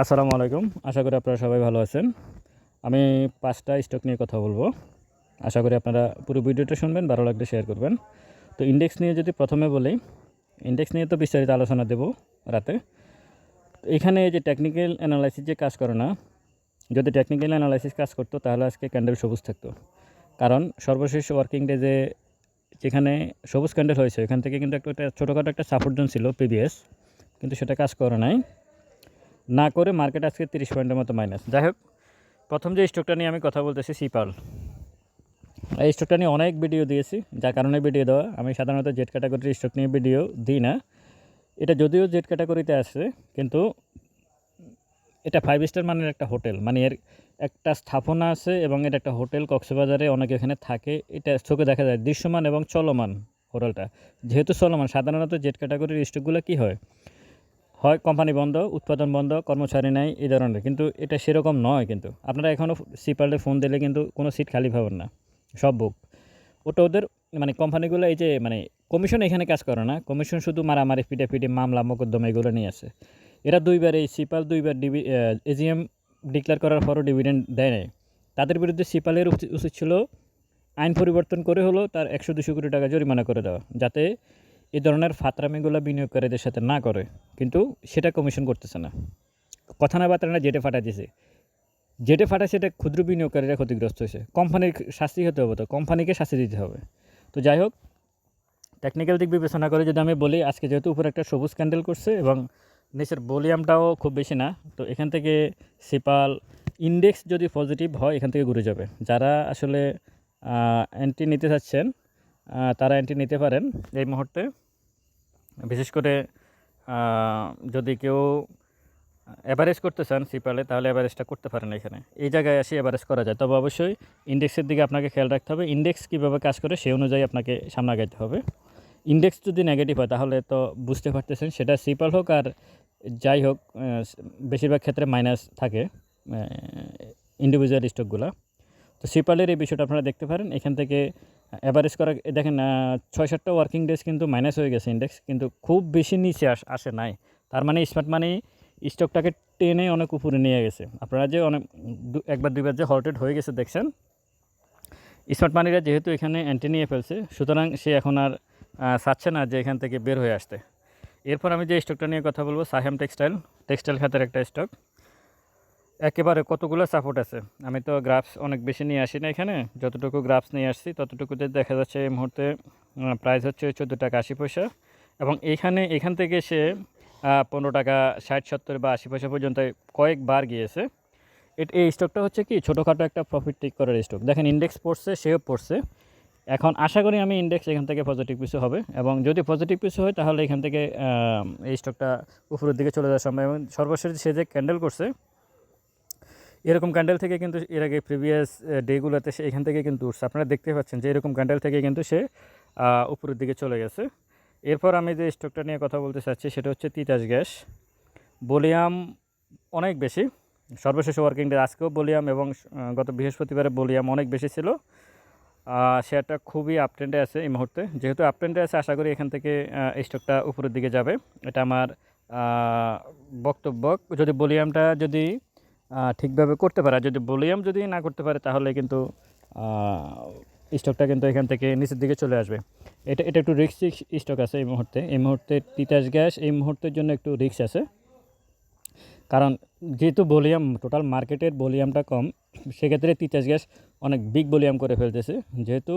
আসসালামু আলাইকুম। আশা করি আপনারা সবাই ভালো আছেন। আমি পাঁচটা স্টক নিয়ে কথা বলব। আশা করি আপনারা পুরো ভিডিওটা শুনবেন, ভালো লাগলে শেয়ার করবেন। তো ইন্ডেক্স নিয়ে যদি প্রথমে বলি ইন্ডেক্স নিয়ে তো বিস্তারিত আলোচনা দেব রাতে। এখানে যে টেকনিক্যাল অ্যানালাইসিস যে কাজ করে না, যদি টেকনিক্যাল অ্যানালাইসিস কাজ করতো, তাহলে আজকে ক্যান্ডেল সবুজ থাকতো। কারণ সর্বশেষ ওয়ার্কিং ডে যে যেখানে সবুজ ক্যান্ডেল হয়েছে এখান থেকে কিন্তু একটা একটা ছোটোখাটো একটা সাপোর্ট জোন ছিল পিবিএস কিন্তু সেটা কাজ করে নাই। না করে মার্কেট আজকে তিরিশ পয়েন্টের মতো মাইনাস যাই হোক, প্রথম যে স্টকটা নিয়ে আমি কথা বলতেছি সিপাল এই স্টকটা নিয়ে অনেক ভিডিও দিয়েছি, যার কারণে ভিডিও দেওয়া। আমি সাধারণত জেড ক্যাটাগরির স্টক নিয়ে ভিডিও দিই না। এটা যদিও জেড ক্যাটাগরিতে আসছে কিন্তু এটা ফাইভ স্টার মানের একটা হোটেল মানে এর একটা স্থাপনা আছে এবং এটা একটা হোটেল কক্সবাজারে অনেকে এখানে থাকে। এটা চোখে দেখা যায়, দৃশ্যমান এবং চলমান হোটেলটা যেহেতু চলমান, সাধারণত জেড ক্যাটাগরির স্টকগুলো কী হয়? হয় কোম্পানি বন্ধ, উৎপাদন বন্ধ, কর্মচারী নাই, এই ধরনের। কিন্তু এটা সেরকম নয় কিন্তু। আপনারা এখনও সিপালে ফোন দিলে কিন্তু কোনো সিট খালি পাবেন না। সব বুক। ওটা ওদের মানে কোম্পানিগুলো এই যে মানে কমিশন এখানে কাজ করে না। কমিশন শুধু মারামারি, পিটাপিটি, মামলা, মোকদ্দমা এগুলো নিয়ে আসে। এরা দুইবার এই সিপাল, দুইবার ডিবি এজিএম ডিক্লেয়ার করার পরও ডিভিডেন্ড দেয় নাই। তাদের বিরুদ্ধে সিপালের উচিত ছিল আইন পরিবর্তন করে হলো তার একশো, দুশো কোটি টাকা জরিমানা করে দেওয়া। যাতে এই ধরনের ফাতরামিগুলো বিনিয়োগকারীদের সাথে না করে, কিন্তু সেটা কমিশন করতেছে না। কথা না বার্তা না যেটা ফাটাই দিছে যেটা ফাটায় সেটা ক্ষুদ্র বিনিয়োগকারীরা ক্ষতিগ্রস্ত হয়েছে। কোম্পানির শাস্তি হতে হবে তো, কোম্পানিকে শাস্তি দিতে হবে। তো যাই হোক টেকনিক্যাল দিক বিবেচনা করে যদি আমি বলি, আজকে যেহেতু উপরে একটা সবুজ ক্যান্ডেল করছে এবং নিচের ভলিউমটাও খুব বেশি না, তো এখান থেকে সিপাল ইন্ডেক্স যদি পজিটিভ হয়, এখান থেকে ঘুরে যাবে। যারা আসলে অ্যান্টি নিতে চাচ্ছেন তারা এন্ট্রি নিতে পারেন এই মুহূর্তে। বিশেষ করে যদি কেউ অ্যাভারেজ করতে চান সিপালে তাহলে অ্যাভারেজটা করতে পারেন এখানে। এই জায়গায় এসে অ্যাভারেজ করা যায়। তবে অবশ্যই ইন্ডেক্সের দিকে আপনাকে খেয়াল রাখতে হবে। ইন্ডেক্স কীভাবে কাজ করে, সেই অনুযায়ী আপনাকে সামনে আগাইতে হবে। ইন্ডেক্স যদি নেগেটিভ হয়, তাহলে তো বুঝতে পারতেছেন, সেটা সিপাল হোক আর যাই হোক বেশিরভাগ ক্ষেত্রে মাইনাস থাকে ইন্ডিভিজুয়াল স্টকগুলো তো সিপালের এই বিষয়টা আপনারা দেখতে পারেন। এখান থেকে অ্যাভারেজ করা দেখেন ছয় সাতটা ওয়ার্কিং ডেজ কিন্তু মাইনাস হয়ে গেছে ইন্ডেক্স কিন্তু খুব বেশি নিচে আস, আসে নাই। তার মানে স্মার্ট মানি স্টকটাকে টেনে অনেক উপরে নিয়ে গেছে। আপনারা যে অনেক একবার, দুইবার যে হল্টেড হয়ে গেছে দেখছেন স্মার্ট মানিরা যেহেতু এখানে অ্যান্টি নিয়ে ফেলছে, সুতরাং সে এখন আর চাচ্ছে না যে এখান থেকে বের হয়ে আসতে। এরপর আমি যে স্টকটা নিয়ে কথা বলব সাহেম টেক্সটাইল টেক্সটাইল খাতের একটা স্টক একেবারে কতগুলো সাপোর্ট আছে? আমি তো গ্রাফস অনেক বেশি নিয়ে আসি না এখানে। যতটুকু গ্রাফস নিয়ে আসছি, ততটুকুতে দেখা যাচ্ছে এই মুহূর্তে প্রাইস হচ্ছে চোদ্দ টাকা আশি পয়সা। এবং এইখানে এখান থেকে সে পনেরো টাকা, ষাট, সত্তর বা আশি পয়সা পর্যন্ত কয়েকবার গিয়েছে। এটা, এই স্টকটা হচ্ছে কি, ছোটোখাটো একটা প্রফিট টেক করার স্টক দেখেন ইন্ডেক্স পড়ছে, সেও পড়ছে। এখন আশা করি আমি ইন্ডেক্স এখান থেকে পজিটিভ পিছু হবে। এবং যদি পজিটিভ পিছু হয়, তাহলে এখান থেকে এই স্টকটা উপরের দিকে চলে যাওয়ার সম্ভব এবং সর্বশেষ সে যে ক্যান্ডেল করছে এরকম ক্যান্ডেল থেকে কিন্তু এর আগে প্রিভিয়াস ডেগুলোতে সে এখান থেকে কিন্তু উঠছে। আপনারা দেখতে পাচ্ছেন যে এরকম ক্যান্ডেল থেকে কিন্তু সে উপরের দিকে চলে গেছে। এরপর আমি যে স্টকটা নিয়ে কথা বলতে চাচ্ছি সেটা হচ্ছে তিতাস গ্যাস। বলিয়াম অনেক বেশি। সর্বশেষ ওয়ার্কিং ডে আজকেও বলিয়াম এবং গত বৃহস্পতিবারে বলিয়াম অনেক বেশি ছিল। শেয়ারটা খুবই আপট্রেন্ডে আছে এই মুহূর্তে। যেহেতু আপট্রেন্ডে আছে, আশা করি এখান থেকে স্টকটা উপরের দিকে যাবে। এটা আমার বক্তব্য। যদি বলিয়ামটা যদি ঠিকভাবে করতে পারে। যদি ভলিউম যদি না করতে পারে, তাহলে কিন্তু স্টকটা কিন্তু এখান থেকে নিচের দিকে চলে আসবে। এটা এটা একটু রিক্স স্টক আছে এই মুহূর্তে। এই মুহূর্তে তিতাস গ্যাস, এই মুহূর্তের জন্য একটু রিক্স আছে। কারণ যেহেতু ভলিউম টোটাল মার্কেটের ভলিউমটা কম, সেক্ষেত্রে তিতাস গ্যাস অনেক বিগ ভলিউম করে ফেলতেছে। যেহেতু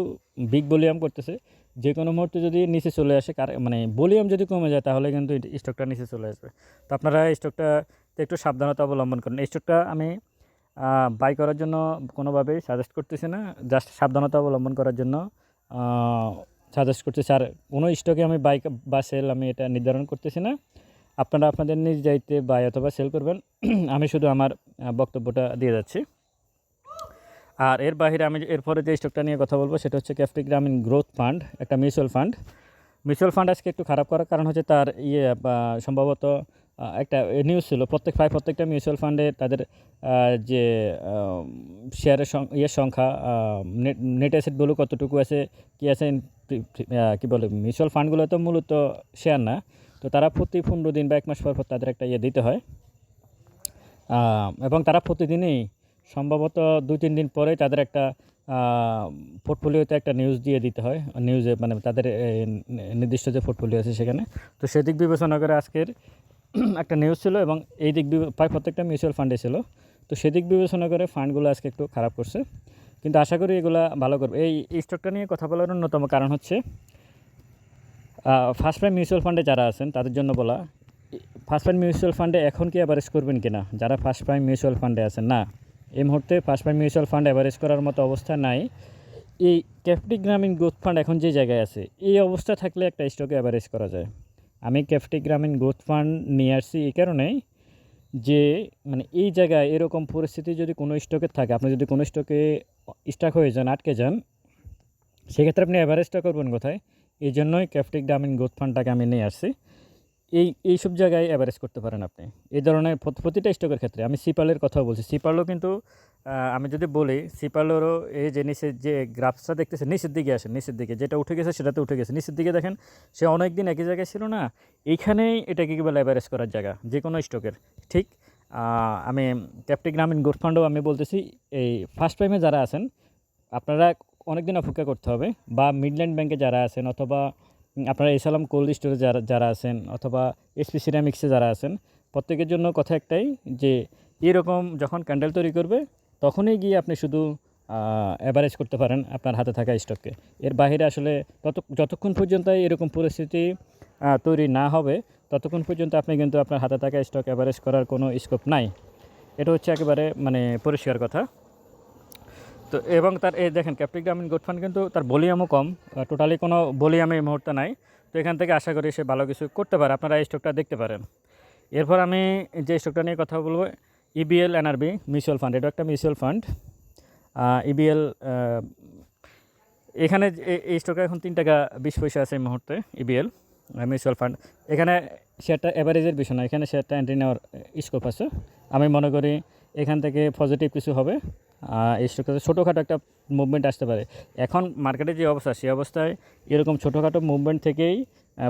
বিগ ভলিউম করতেছে যে কোনো মুহূর্তে যদি নিচে চলে আসে, কার মানে ভলিউম যদি কমে যায়, তাহলে কিন্তু স্টকটা নিচে চলে আসবে। তো আপনারা এই স্টকটা একটু সাবধানতা অবলম্বন করুন। এই স্টকটা আমি বাই করার জন্য কোনোভাবেই সাজেস্ট করতেছি না। জাস্ট সাবধানতা অবলম্বন করার জন্য সাজেস্ট করতেছি। আর কোনো স্টকে আমি বাই বা সেল আমি এটা নির্ধারণ করতেছি না। আপনারা আপনাদের নিজ দায়িত্বে বাই অথবা সেল করবেন। আমি শুধু আমার বক্তব্যটা দিয়ে যাচ্ছি। আর এর বাইরে আমি এরপরে যে স্টকটা নিয়ে কথা বলব, সেটা হচ্ছে ক্যাফটি গ্রামীণ গ্রোথ ফান্ড একটা মিউচুয়াল ফান্ড মিউচুয়াল ফান্ড আজকে একটু খারাপ করার কারণ হচ্ছে তার ইয়ে সম্ভবত একটা নিউজ ছিল। প্রত্যেক প্রায় প্রত্যেকটা মিউচুয়াল ফান্ডে তাদের যে শেয়ারের ইয়ের সংখ্যা নেট অ্যাসেট বলু কতটুকু আছে, কী আছে কী বলে মিউচুয়াল ফান্ডগুলো তো মূলত শেয়ার না। তো তারা প্রতি পনেরো দিন বা এক মাস পর পর তাদের একটা ইয়ে দিতে হয়। এবং তারা প্রতিদিনই সম্ভবত দুই তিন দিন পরে তাদের একটা পোর্টফোলিওতে একটা নিউজ দিয়ে দিতে হয়। নিউজে মানে তাদের নির্দিষ্ট যে পোর্টফোলিও আছে সেখানে। তো সেদিক বিবেচনা করে আজকের একটা নিউজ ছিল এবং এই দিক প্রায় প্রত্যেকটা মিউচুয়াল ফান্ডে ছিল। তো সেদিক বিবেচনা করে ফান্ডগুলো আজকে একটু খারাপ করছে। কিন্তু আশা করি এগুলা ভালো করবে। এই স্টকটা নিয়ে কথা বলার অন্যতম কারণ হচ্ছে ফার্স্ট প্রাইম মিউচুয়াল ফান্ডে যারা আছেন, তাদের জন্য বলা ফার্স্ট প্রাইম মিউচুয়াল ফান্ডে এখন কি অ্যাভারেজ করবেন কিনা? যারা ফার্স্ট প্রাইম মিউচুয়াল ফান্ডে আছেন, না। এই মুহূর্তে first prime mutual fund average করার মতো অবস্থা নাই। এই ক্যাপিটি গ্রামীণ গ্রোথ ফান্ড এখন যে জায়গায় আছে, এই অবস্থা থাকলে একটা স্টকে অ্যাভারেজ করা যায়। আমি ক্যাফটি গ্রামীণ গ্রোথ ফান্ড নিয়ে আসছি এই কারণেই যে মানে এই জায়গায় এরকম পরিস্থিতি যদি কোনো স্টকে থাকে, আপনি যদি কোনো স্টকে স্টাক হয়ে যান, আটকে যান, সেক্ষেত্রে আপনি অ্যাভারেজটা করবেন কোথায়? এই জন্যই ক্যাফটি গ্রামীণ গ্রোথ ফান্ডটাকে আমি নিয়ে আসছি। এই এইসব জায়গায় অ্যাভারেজ করতে পারেন আপনি। এই ধরনের প্রতিটা স্টকের ক্ষেত্রে। আমি সিপালের কথাও বলছি। সিপালও কিন্তু আমি যদি বলি সিপালেরও এই যে নিচের যে গ্রাফসটা দেখতেছে নিচের দিকে আসে নিচের দিকে। যেটা উঠে গেছে, সেটাতে উঠে গেছে। নিচের দিকে দেখেন, সে অনেক দিন একই জায়গায় ছিল না, এইখানেই এটাকে কি বলে অ্যাভারেজ করার জায়গা যে কোনো স্টকের ঠিক আমি ক্যাপিটিক গ্রামীণ গ্রোথ ফান্ডও আমি বলতেছি, এই ফার্স্ট টাইমে যারা আছেন, আপনারা অনেক দিন অপেক্ষা করতে হবে, বা মিডল্যান্ড ব্যাংকে যারা আছেন, অথবা আপনারা ইসালাম কোল্ড স্টোরে যারা যারা আছেন অথবা এসপি সিরামিক্সে যারা আছেন, প্রত্যেকের জন্য কথা একটাই যে, এরকম যখন ক্যান্ডেল তৈরি করবে, তখনই গিয়ে আপনি শুধু অ্যাভারেজ করতে পারেন আপনার হাতে থাকা স্টককে এর বাইরে আসলে তত, যতক্ষণ পর্যন্ত এরকম পরিস্থিতি তৈরি না হবে, ততক্ষণ পর্যন্ত আপনি কিন্তু আপনার হাতে থাকা স্টক অ্যাভারেজ করার কোনো স্কোপ নাই। এটা হচ্ছে একেবারে মানে পরিষ্কার কথা। তো এবং তার এই দেখেন গ্রামীণ গোট ফান্ড কিন্তু তার ভলিউমও কম টোটালি কোনো ভলিউম এই মুহূর্তে নাই। তো এখান থেকে আশা করি সে ভালো কিছু করতে পারে। আপনারা এই স্টকটা দেখতে পারেন। এরপর আমি যে স্টকটা নিয়ে কথা বলব ইবিএল এনআরবি মিউচুয়াল ফান্ড এটা একটা মিউচুয়াল ফান্ড ইবিএল এখানে এই- স্টকে এখন তিন টাকা বিশ পয়সা আছে এই মুহূর্তে ইবিএল মিউচুয়াল ফান্ড এখানে শেয়ারটা অ্যাভারেজের বিষয় না, এখানে শেয়ারটা এন্ট্রি নেওয়ার স্কোপ আছে। আমি মনে করি এখান থেকে পজিটিভ কিছু হবে। স্টকটাতে ছোটোখাটো একটা মুভমেন্ট আসতে পারে। এখন মার্কেটে যে অবস্থা সেই অবস্থায় এরকম ছোটোখাটো মুভমেন্ট থেকেই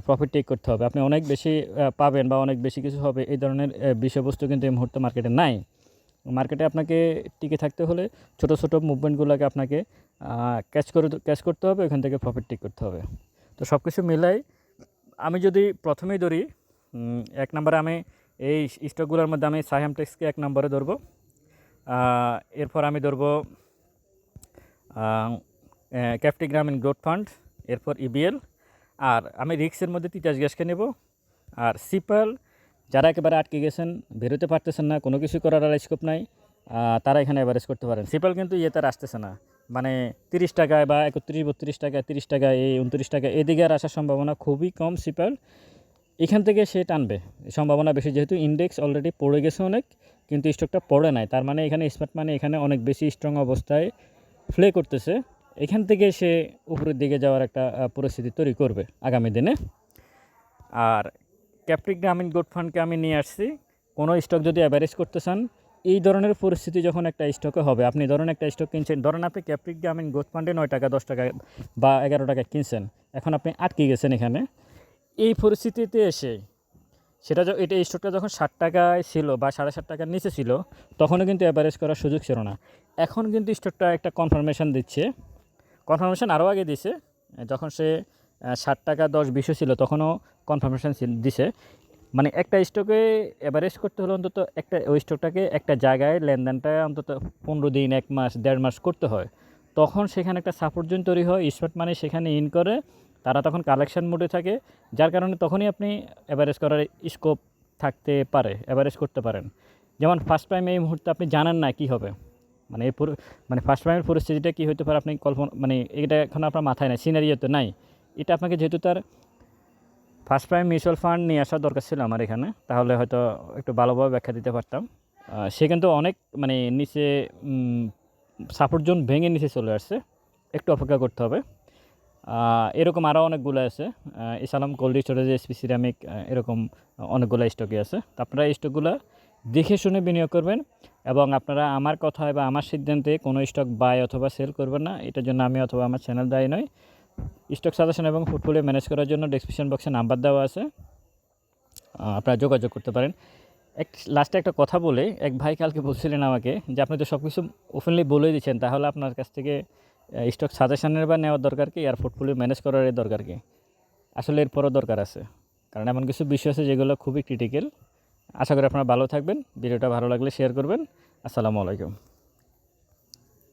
প্রফিট টেক করতে হবে। আপনি অনেক বেশি পাবেন বা অনেক বেশি কিছু হবে, এই ধরনের বিষয়বস্তু কিন্তু এই মুহূর্তে মার্কেটে নাই। মার্কেটে আপনাকে টিকে থাকতে হলে ছোট ছোট মুভমেন্টগুলোকে আপনাকে ক্যাচ করে ক্যাচ করতে হবে, ওখান থেকে প্রফিট টেক করতে হবে। তো সব কিছু মিলাই আমি যদি প্রথমেই ধরি এক নম্বরে আমি এই স্টকগুলোর মধ্যে আমি সাইহাম টেক্সকে এক নম্বরে ধরবো। এরপর আমি ধরবো ক্যাপটি গ্রামীণ গ্রোথ ফান্ড, এরপর ইবিএল আর আমি রিক্সের মধ্যে তিতাস গ্যাসকে নেব। আর সিপাল, যারা একেবারে আটকে গেছেন, বেরোতে পারতেছেন না, কোনো কিছু করার আর স্কোপ নাই তারা এখানে অ্যাভারেজ করতে পারেন। সিপাল কিন্তু ইয়েতে আর আসতেছে না। মানে তিরিশ টাকায় বা একত্রিশ, বত্রিশ টাকায়, তিরিশ টাকায়, এই উনত্রিশ টাকায়, এদিকে আর আসার সম্ভাবনা খুবই কম সিপাল। এখান থেকে সে টানবে। সম্ভাবনা বেশি, যেহেতু ইন্ডেক্স অলরেডি পড়ে গেছে অনেক। কিন্তু স্টকটা পড়ে নাই। তার মানে এখানে স্মার্ট মানে এখানে অনেক বেশি স্ট্রং অবস্থায় প্লে করতেছে। এখান থেকে সে উপরের দিকে যাওয়ার একটা পরিস্থিতি তৈরি করবে আগামী দিনে। আর ক্যাপ্টিক গ্রামীণ গোট ফান্ডকে আমি নিয়ে আসছি। কোনো স্টক যদি অ্যাভারেজ করতে চান, এই ধরনের পরিস্থিতি যখন একটা স্টকে হবে, আপনি ধরেন একটা স্টক কিনছেন, ধরেন আপনি ক্যাপ্টিক গ্রামীণ গোট ফান্ডে নয় টাকা, দশ টাকা বা এগারো টাকা কিনছেন, এখন আপনি আটকে গেছেন এখানে। এই পরিস্থিতিতে এসে সেটা এটা স্টকটা যখন ষাট টাকায় ছিল বা সাড়ে ষাট টাকার নিচে ছিল, তখনও কিন্তু অ্যাভারেজ করার সুযোগ ছিল না। এখন কিন্তু স্টকটা একটা কনফার্মেশন দিচ্ছে। কনফার্মেশন আরও আগে দিছে যখন সে ষাট টাকা দশ বিশও ছিল, তখনও কনফার্মেশন দিছে। মানে একটা স্টকে অ্যাভারেজ করতে হলে অন্তত একটা, ওই স্টকটাকে একটা জায়গায় লেনদেনটা অন্তত পনেরো দিন, এক মাস, দেড় মাস করতে হয়। তখন সেখানে একটা সাপোর্ট জোন তৈরি হয় স্মার্ট মানি সেখানে ইন করে তারা তখন কালেকশন মোডে থাকে, যার কারণে তখনই আপনি অ্যাভারেজ করার স্কোপ থাকতে পারে অ্যাভারেজ করতে পারেন। যেমন ফার্স্ট টাইম এই মুহূর্তে আপনি জানেন না কি হবে। মানে এই মানে ফার্স্ট টাইমের পরিস্থিতিটা কী হতে পারে আপনি কল্পনা মানে এটা এখন আপনার মাথায় নাই সিনারিওতে নাই। এটা আপনাকে যেহেতু তার ফার্স্ট প্রাইম মিউচুয়াল ফান্ড নিয়ে আসার দরকার ছিল আমার এখানে, তাহলে হয়তো একটু ভালোভাবে ব্যাখ্যা দিতে পারতাম। সে কিন্তু অনেক মানে নিচে সাপোর্ট জোন ভেঙে নিচে চলে আসছে। একটু অপেক্ষা করতে হবে। এরকম আরও অনেকগুলো আছে। ইসালাম কোল্ড স্টোরেজ, এসপি, সিরামিক এরকম অনেকগুলো স্টকে আছে। তো আপনারা স্টকগুলো দেখে শুনে বিনিয়োগ করবেন এবং আপনারা আমার কথায় বা আমার সিদ্ধান্তে কোনো স্টক বাই অথবা সেল করবেন না। এটার জন্য আমি অথবা আমার চ্যানেল দায়ী নয় স্টক সাজেশন এবং পোর্টফোলিও ম্যানেজ করার জন্য ডেসক্রিপশন বক্সে নাম্বার দেওয়া আছে। আপনারা যোগাযোগ করতে পারেন। এক লাস্টে একটা কথা বলে। এক ভাই কালকে বলছিলেন আমাকে যে, আপনি তো সব কিছু ওপেনলি বলে দিচ্ছেন, তাহলে আপনার কাছ থেকে স্টক সাজেশনের বা নেওয়ার দরকার কি? আর পোর্টফোলিও ম্যানেজ করার দরকার কি? আসলে এরপরও দরকার আছে। কারণ এমন কিছু বিষয় আছে যেগুলো খুবই ক্রিটিক্যাল আশা করি আপনারা ভালো থাকবেন। ভিডিওটা ভালো লাগলে শেয়ার করবেন। আসসালামু আলাইকুম।